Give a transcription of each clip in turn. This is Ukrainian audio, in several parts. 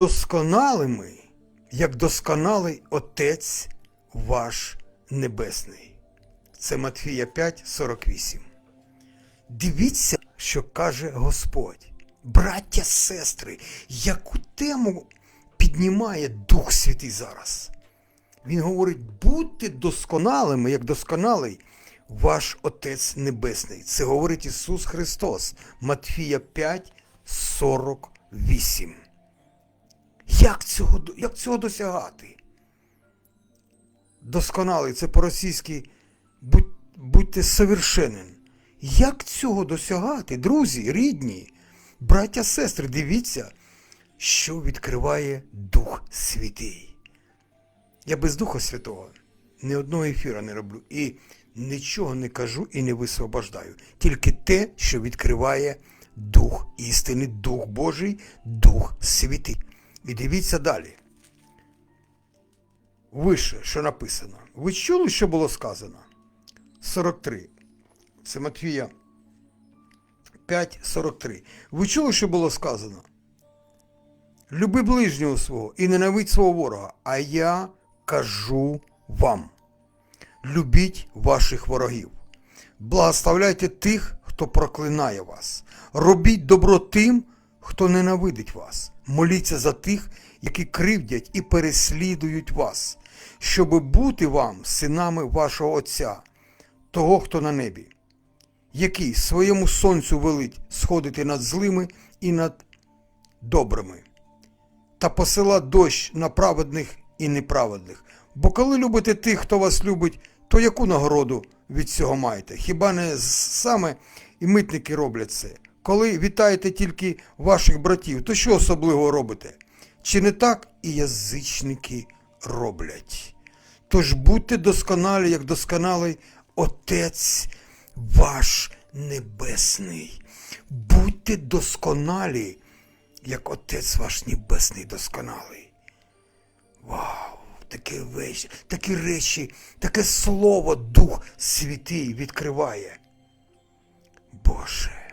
досконалими, як досконалий Отець ваш Небесний. Це Матфія 5, 48. Дивіться, що каже Господь. Браття, сестри, яку тему піднімає Дух Святий зараз. Він говорить, будьте досконалими, як досконалий ваш Отець Небесний. Це говорить Ісус Христос. Матфія 5, 48. Як цього, як цього досягати? Досконалий, це по-російськи будь, будьте совершенен. Як цього досягати, друзі, рідні, браття, сестри, дивіться, що відкриває Дух Святий. Я без Духа Святого ні одного ефіра не роблю і нічого не кажу і не висвобождаю. Тільки те, що відкриває Дух істини, Дух Божий, Дух Святий. І дивіться далі. Вище, що написано. Ви чули, що було сказано? 43. Це Матвія 5, 43. Ви чули, що було сказано? Люби ближнього свого і ненавидь свого ворога, а я кажу вам. Любіть ваших ворогів. Благословляйте тих, хто проклинає вас. Робіть добро тим, хто ненавидить вас. Моліться за тих, які кривдять і переслідують вас, щоби бути вам синами вашого Отця, того, хто на небі, який своєму сонцю велить сходити над злими і над добрими, та посила дощ на праведних і неправедних. Бо коли любите тих, хто вас любить, то яку нагороду від цього маєте? Хіба не саме і митники роблять це? Коли вітаєте тільки ваших братів, то що особливо робите? Чи не так і язичники роблять? Тож будьте досконалі, як досконалий Отець ваш Небесний. Будьте досконалі, як Отець ваш Небесний досконалий. Вау! Таке вещі, такі речі, таке слово Дух Святий відкриває. Боже.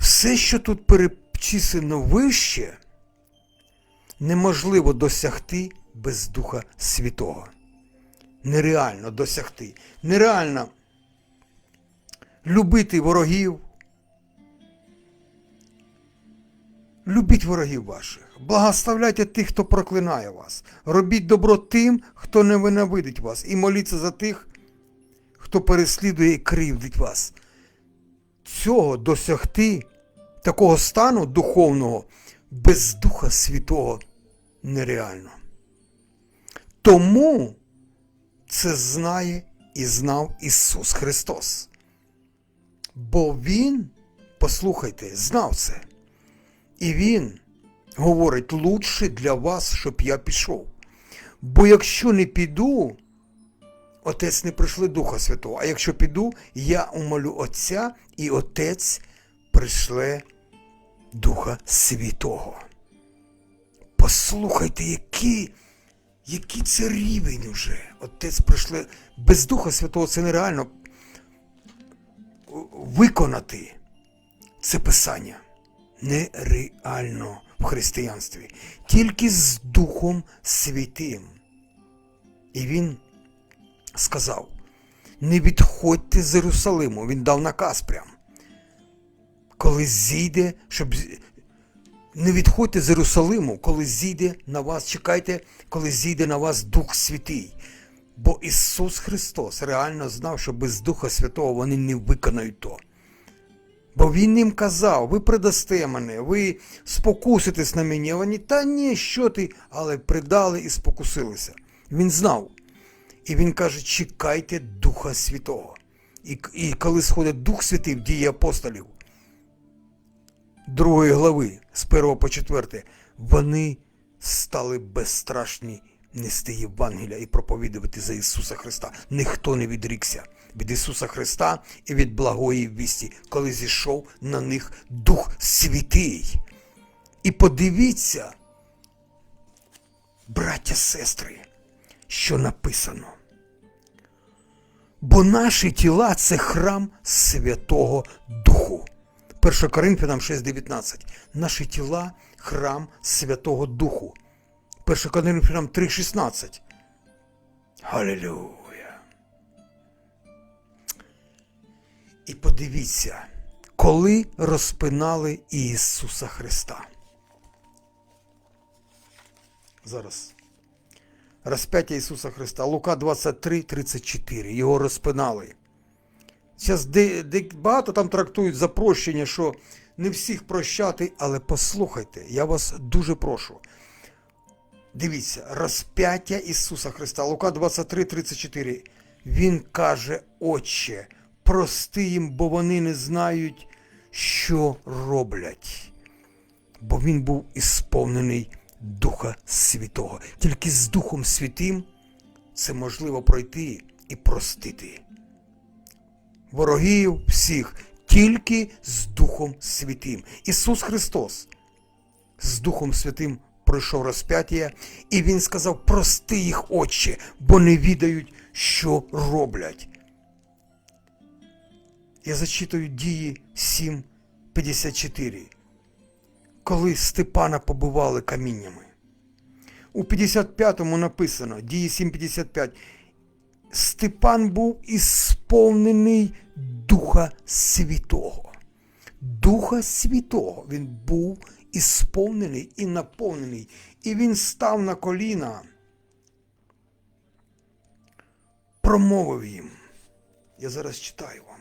Все, що тут перечислено вище, неможливо досягти без Духа Святого. Нереально досягти. Нереально любити ворогів. Любіть ворогів ваших, благословляйте тих, хто проклинає вас. Робіть добро тим, хто не ненавидить вас, і моліться за тих, хто переслідує і кривдить вас. Цього досягти, такого стану духовного, без Духа Святого нереально. Тому це знає і знав Ісус Христос. Бо Він, послухайте, знав це. І Він говорить, лучше для вас, щоб я пішов. Бо якщо не піду, Отець не прийшли Духа Святого. А якщо піду, я умолю Отця, і Отець прийшле Духа Святого. Послухайте, який, який це рівень уже. Отець прийшле. Без Духа Святого це нереально виконати це писання. Нереально в християнстві. Тільки з Духом Святим. І він сказав: не відходьте з Єрусалиму. Він дав наказ прям. Коли зійде, щоб не відходьте з Єрусалиму, коли зійде на вас, чекайте, коли зійде на вас Дух Святий. Бо Ісус Христос реально знав, що без Духа Святого вони не виконають то. Бо він їм казав, ви предасте мене, ви спокуситесь на мені. Вони, та ні, що ти, але предали і спокусилися. Він знав. І він каже, чекайте Духа Святого. І, і коли сходить Дух Святий в дії апостолів, другої глави, з 1 по 4, вони стали безстрашні нести Євангелія і проповідувати за Ісуса Христа. Ніхто не відрікся від Ісуса Христа і від благої вісті, коли зійшов на них Дух Святий. І подивіться, браття, сестри, що написано. Бо наші тіла це храм Святого Духу. 1 Коринфянам 6,19. Наші тіла храм Святого Духу. 1 Коринфянам 3,16. Халілюя. І подивіться, коли розпинали Ісуса Христа. Зараз. Розп'яття Ісуса Христа. Лука 23, 34. Його розпинали. Зараз багато там трактують за прощення, що не всіх прощати, але послухайте, я вас дуже прошу. Дивіться, розп'яття Ісуса Христа, Лука 23, 34. Він каже, Отче, прости їм, бо вони не знають, що роблять. Бо він був ісповнений Духа Святого. Тільки з Духом Святим це можливо пройти і простити. Ворогів всіх тільки з Духом Святим. Ісус Христос з Духом Святим пройшов розп'яття, і Він сказав: прости їх, Отче, бо не відають, що роблять. Я зачитую дії 7.54, коли Степана побивали каміннями. У 55-му написано, дії 7.55, Степан був ісповнений Духа Святого. Духа Святого він був ісповнений і наповнений. І він став на коліна, промовив їм. Я зараз читаю вам.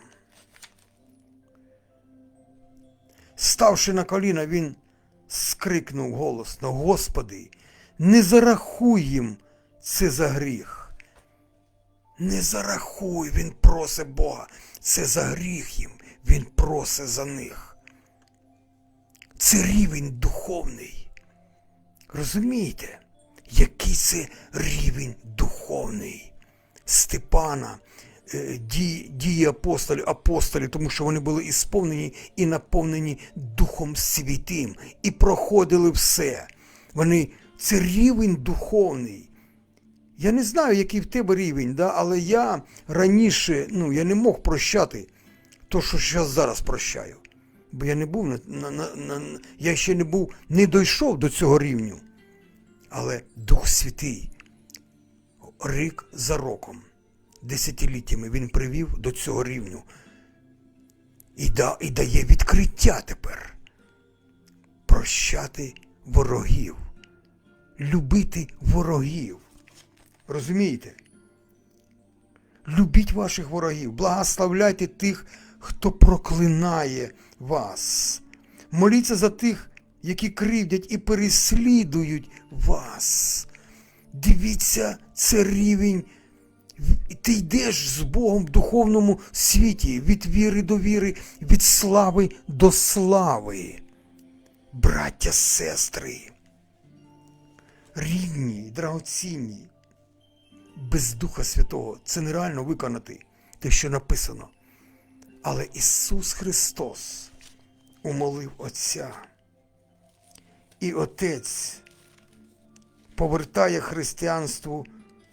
Ставши на коліна, він скрикнув голосно: Господи, не зарахуй їм це за гріх. Не зарахуй, він просить Бога. Це за гріх їм, він просить за них. Це рівень духовний. Розумієте, який це рівень духовний? Степана, дії, дії апостолів, апостолі, тому що вони були ісповнені і наповнені Духом Святим, і проходили все. Вони це рівень духовний. Я не знаю, який в тебе рівень, да? але я раніше ну, я не мог прощати то, що зараз прощаю. Бо я не був на, на, на я ще не був, не дійшов до цього рівню. Але Дух Святий, рік за роком, десятиліттями він привів до цього рівню і, да, і дає відкриття тепер. Прощати ворогів, любити ворогів. Розумієте? Любіть ваших ворогів, благословляйте тих, хто проклинає вас. Моліться за тих, які кривдять і переслідують вас. Дивіться, це рівень. Ти йдеш з Богом в духовному світі, від віри до віри, від слави до слави. Браття, сестри, рідні, драгоцінні без Духа Святого це нереально виконати те, що написано. Але Ісус Христос умолив Отця. І Отець повертає християнству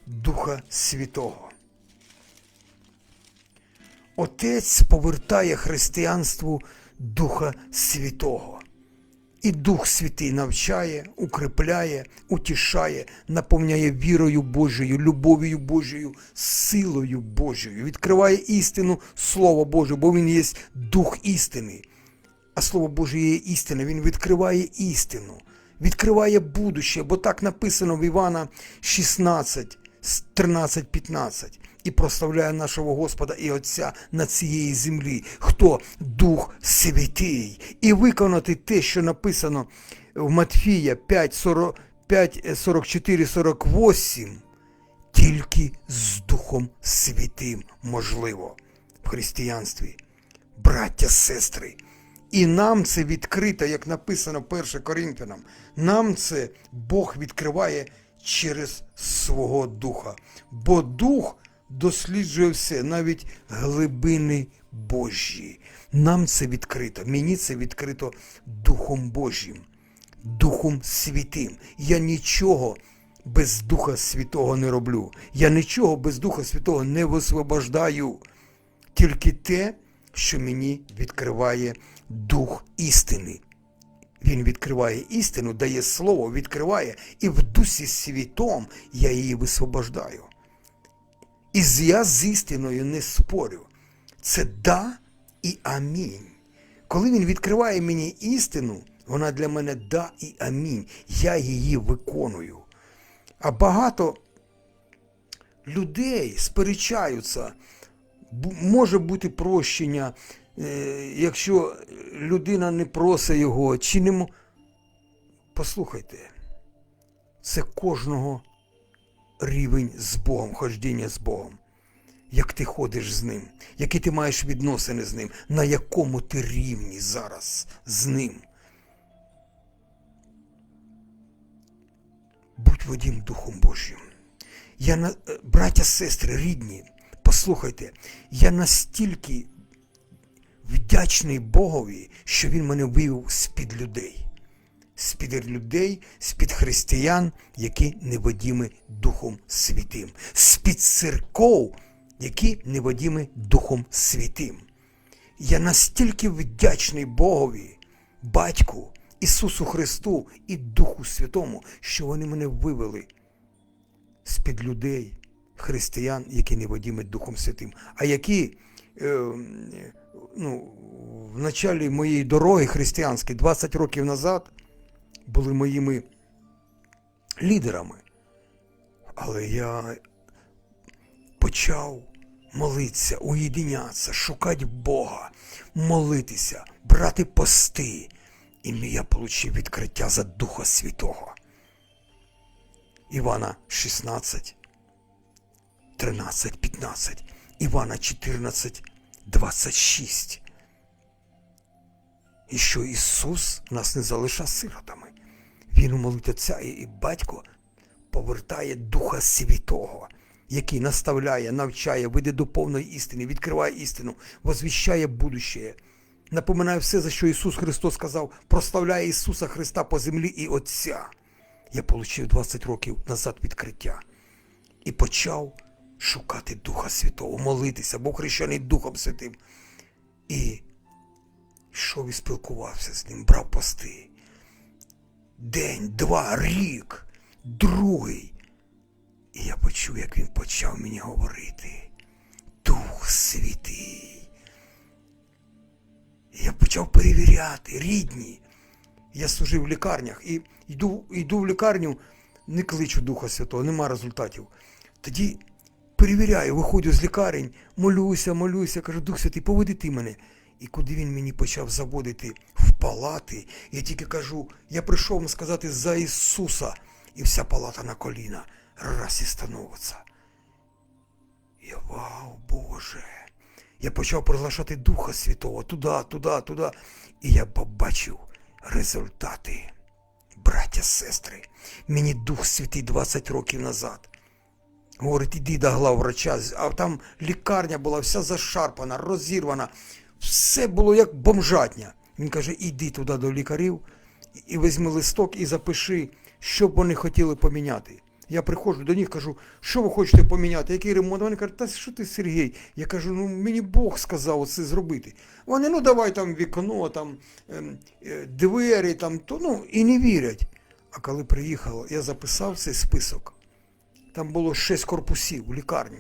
Духа Святого. Отець повертає християнству Духа Святого. І Дух Святий навчає, укріпляє, утішає, наповняє вірою Божою, любов'ю Божою, силою Божою, відкриває істину Слово Боже, бо Він є Дух істини. А Слово Боже є істина, Він відкриває істину, відкриває будуще, бо так написано в Івана 16, 13, 15 і прославляє нашого Господа і Отця на цієї землі, хто Дух Святий, і виконати те, що написано в Матфія 5, 44, 48, тільки з Духом Святим можливо в християнстві. Браття, сестри. І нам це відкрито, як написано 1 Коринфянам. Нам це Бог відкриває через свого Духа. Бо Дух досліджує все, навіть глибини Божі. Нам це відкрито, мені це відкрито Духом Божим, Духом Святим. Я нічого без Духа Святого не роблю. Я нічого без Духа Святого не висвобождаю. Тільки те, що мені відкриває Дух істини. Він відкриває істину, дає слово, відкриває, і в дусі світом я її висвобождаю. І я з істиною не спорю. Це да і амінь. Коли він відкриває мені істину, вона для мене да і амінь. Я її виконую. А багато людей сперечаються. Може бути прощення, якщо людина не просить його, чи не Послухайте, це кожного рівень з Богом, хождіння з Богом. Як ти ходиш з ним, які ти маєш відносини з ним, на якому ти рівні зараз з ним. Будь водім Духом Божим. Я на... е, браття, сестри, рідні, послухайте, я настільки вдячний Богові, що Він мене вивів з-під людей. З-під людей, з-під християн, які неводіми Духом Святим, з-під церков, які неводіми Духом Святим. Я настільки вдячний Богові, Батьку, Ісусу Христу і Духу Святому, що вони мене вивели з-під людей, християн, які не водіми Духом Святим, а які е, ну, в началі моєї дороги християнської 20 років назад були моїми лідерами. Але я почав молитися, уєдинятися, шукати Бога, молитися, брати пости. І я отримав відкриття за Духа Святого. Івана 16, 13, 15, Івана 14, 26. І що Ісус нас не залишав сиротами. Він у молитві і батько повертає Духа Святого, який наставляє, навчає, веде до повної істини, відкриває істину, возвіщає будущее. Напоминає все, за що Ісус Христос сказав, прославляє Ісуса Христа по землі і Отця. Я отримав 20 років назад відкриття і почав шукати Духа Святого, молитися, був хрещений Духом Святим. І йшов і спілкувався з ним, брав пости. День, два, рік, другий. І я почув, як він почав мені говорити. Дух Святий. І я почав перевіряти, рідні. Я служив в лікарнях і йду, йду в лікарню, не кличу Духа Святого, нема результатів. Тоді перевіряю, виходжу з лікарень, молюся, молюся, кажу, Дух Святий, поведи ти мене. І куди він мені почав заводити в палати, я тільки кажу, я прийшов вам сказати за Ісуса, і вся палата на коліна раз і становиться. Я вау, Боже. Я почав приглашати Духа Святого туди, туди, туди. І я побачив результати. Браття, сестри, мені Дух Святий 20 років назад. Говорить, іди до главврача, а там лікарня була вся зашарпана, розірвана. Все було як бомжатня. Він каже, іди туди до лікарів і візьми листок і запиши, що б вони хотіли поміняти. Я приходжу до них, кажу, що ви хочете поміняти, який ремонт? Вони кажуть, та що ти, Сергій? Я кажу, ну мені Бог сказав це зробити. Вони, ну давай там вікно, там ем, е, двері, там, то, ну, і не вірять. А коли приїхав, я записав цей список. Там було 6 корпусів у лікарні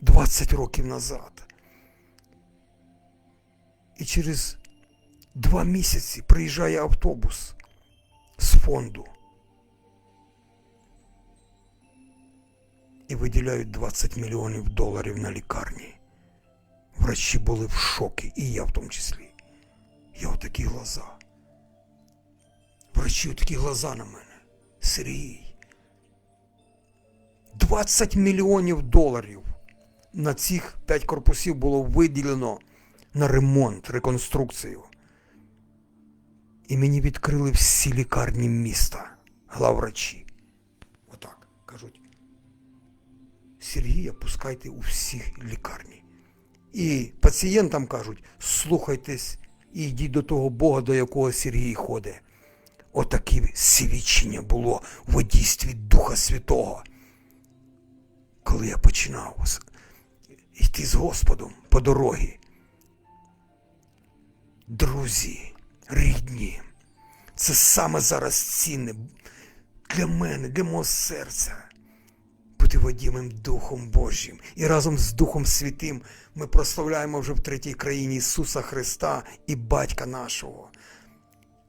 20 років назад. І через два місяці приїжджає автобус з фонду. І виділяють 20 мільйонів доларів на лікарні. Врачі були в шокі, і я в тому числі. Я отакі глаза. Врачі отакі глаза на мене. Сергій. 20 мільйонів доларів на цих 5 корпусів було виділено на ремонт, реконструкцію. І мені відкрили всі лікарні міста, главврачі. Отак кажуть. Сергія пускайте у всіх лікарні. І пацієнтам кажуть, слухайтесь і йдіть до того Бога, до якого Сергій ходить. Отаке свідчення було в дійстві Духа Святого. Коли я починав йти з Господом по дорогі. Друзі, рідні, Це саме зараз цінне для мене, для мого серця. Бути водімим Духом Божим. І разом з Духом Святим ми прославляємо вже в третій країні Ісуса Христа і Батька нашого.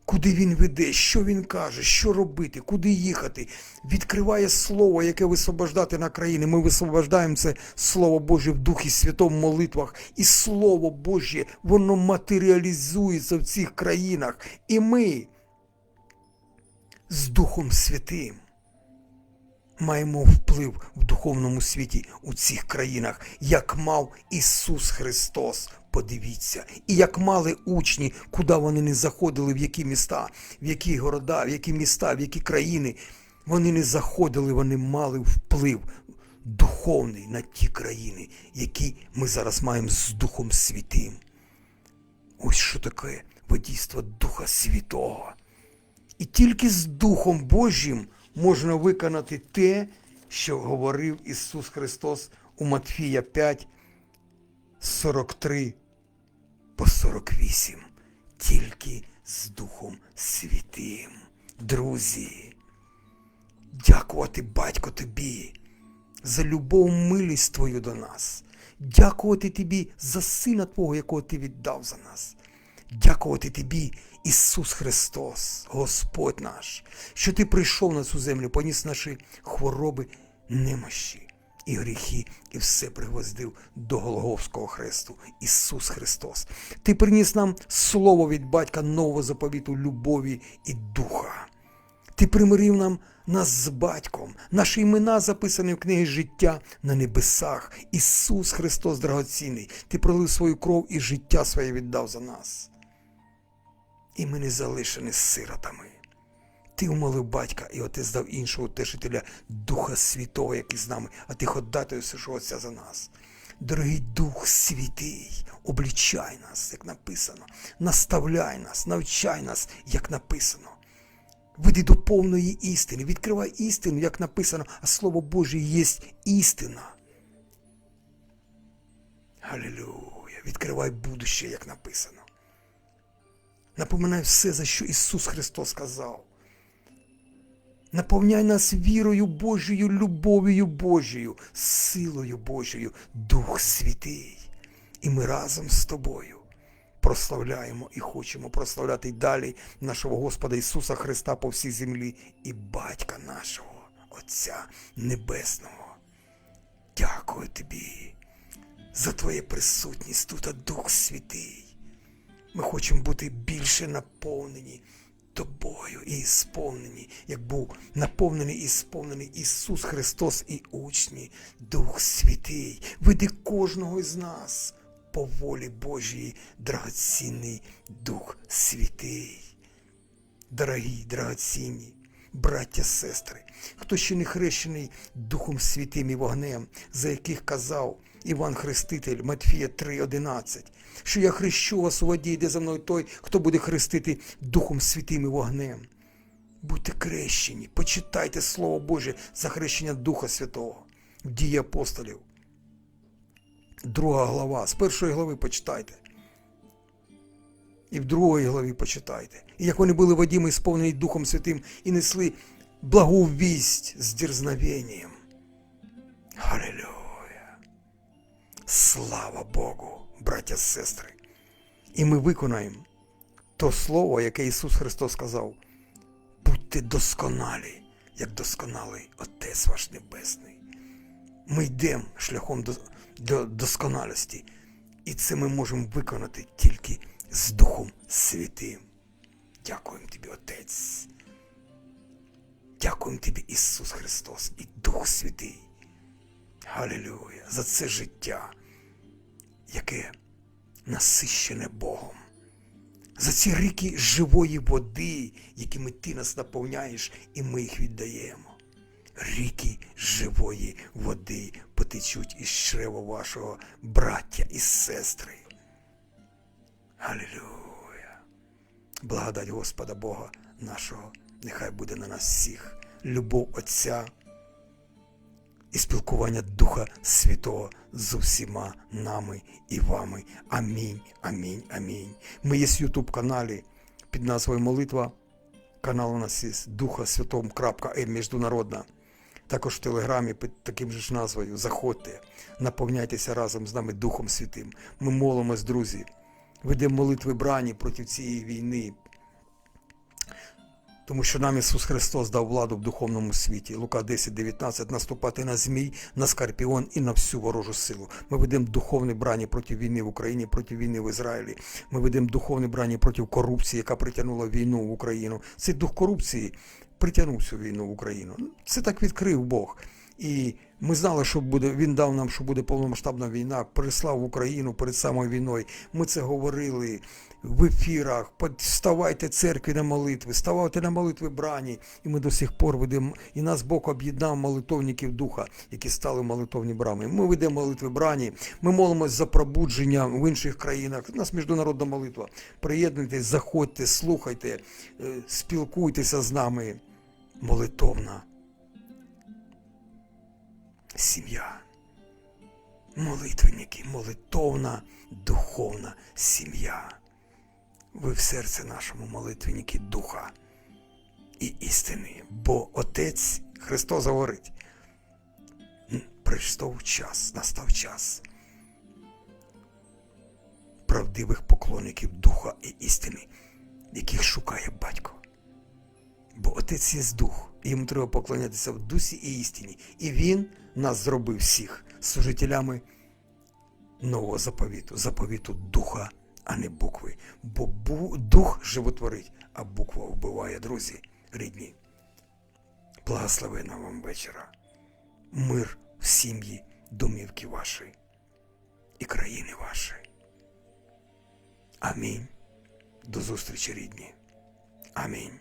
Куди Він веде, що Він каже, що робити, куди їхати. Відкриває Слово, яке висвобождати на країни. Ми висвобождаємо це Слово Боже в Духі Святому молитвах. І Слово Боже, воно матеріалізується в цих країнах. І ми з Духом Святим маємо вплив в духовному світі у цих країнах, як мав Ісус Христос. Подивіться, і як мали учні, куди вони не заходили, в які міста, в які города, в які міста, в які країни. Вони не заходили, вони мали вплив духовний на ті країни, які ми зараз маємо з Духом Святим. Ось що таке водійство Духа Святого. І тільки з Духом Божим можна виконати те, що говорив Ісус Христос у Матфія 5, 43 по 48. Тільки з Духом Святим. Друзі, дякувати Батько тобі за любов милість Твою до нас. Дякувати тобі за Сина Твого, якого Ти віддав за нас. Дякувати тобі, Ісус Христос, Господь наш, що Ти прийшов на цю землю, поніс наші хвороби, немощі і гріхи, і все пригвоздив до Голговського хресту. Ісус Христос. Ти приніс нам слово від Батька нового заповіту любові і духа. Ти примирив нам нас з батьком, наші імена записані в книгі життя на небесах. Ісус Христос драгоцінний, Ти пролив свою кров і життя своє віддав за нас. І ми не залишені сиротами. Ти умолив батька, і отець дав іншого утешителя Духа Святого, який з нами, а ти Святого Отця за нас. Дорогий Дух Святий, облічай нас, як написано, наставляй нас, навчай нас, як написано. Веди до повної істини, відкривай істину, як написано, а Слово Боже є істина. Галілюя! Відкривай будуще, як написано. Напоминай все, за що Ісус Христос сказав. Наповняй нас вірою Божою, любов'ю Божою, силою Божою, Дух Святий. І ми разом з тобою прославляємо і хочемо прославляти далі нашого Господа Ісуса Христа по всій землі і Батька нашого, Отця Небесного. Дякую тобі за Твоє присутність тут, Дух Святий. Ми хочемо бути більше наповнені тобою і сповнені, як був наповнений і сповнений Ісус Христос і учні, Дух Святий. Веди кожного з нас по волі Божій, драгоцінний Дух Святий. Дорогі, драгоцінні, браття, сестри, хто ще не хрещений Духом Святим і вогнем, за яких казав Іван Хреститель, Матфія 3,11, що я хрещу вас у воді, йде за мною той, хто буде хрестити Духом Святим і вогнем. Будьте крещені, почитайте Слово Боже за хрещення Духа Святого дії апостолів. Друга глава, з першої глави почитайте. І в другій главі почитайте. І як вони були водіми, сповнені Духом Святим, і несли благу вість з дерзновенням. Аллилуйя! Слава Богу, браття і сестри! І ми виконаємо то слово, яке Ісус Христос сказав. Будьте досконалі, як досконалий Отець ваш Небесний. Ми йдемо шляхом до, до досконалості, і це ми можемо виконати тільки з Духом Святим. Дякуємо тобі, Отець. Дякуємо тобі, Ісус Христос і Дух Святий. Галілюя! За це життя, яке насищене Богом. За ці ріки живої води, якими ти нас наповняєш, і ми їх віддаємо. Ріки живої води потечуть із чрева вашого браття і сестри. Аллилуйя! Благодать Господа Бога нашого, нехай буде на нас всіх, любов Отця і спілкування Духа Святого з усіма нами і вами. Амінь, амінь, амінь. Ми є в Ютуб каналі під назвою Молитва Канал у нас є Духа Святом. Міжнародна. Також в Телеграмі під таким же ж назвою. Заходьте, наповняйтеся разом з нами Духом Святим. Ми молимось, друзі. Ведемо молитви брані проти цієї війни. Тому що нам Ісус Христос дав владу в духовному світі. Лука 10, 19, наступати на змій, на скорпіон і на всю ворожу силу. Ми ведемо духовні брані проти війни в Україні, проти війни в Ізраїлі. Ми ведемо духовні брані проти корупції, яка притягнула війну в Україну. Цей дух корупції притягнув цю війну в Україну. Це так відкрив Бог. І ми знали, що буде. Він дав нам, що буде повномасштабна війна, прислав Україну перед самою війною. Ми це говорили в ефірах. Ставайте церкві на молитви, ставайте на молитви брані. І ми до сих пор ведемо. І нас Бог об'єднав молитовників духа, які стали молитовні брами. Ми ведемо молитви брані. Ми молимось за пробудження в інших країнах. У нас міжнародна молитва. Приєднуйтесь, заходьте, слухайте, е, спілкуйтеся з нами. Молитовна сім'я. Молитвенники, молитовна, духовна сім'я. Ви в серці нашому молитвенники духа і істини. Бо Отець Христос говорить, «М, прийшов час, настав час правдивих поклонників духа і істини, яких шукає батько. Бо отець є дух, і йому треба поклонятися в дусі і істині. І він нас зробив всіх служителями нового заповіту, заповіту духа, а не букви. Бо дух животворить, а буква вбиває, друзі, рідні. Благословена вам вечора. Мир в сім'ї, домівки вашої і країни вашої. Амінь. До зустрічі, рідні. Амінь.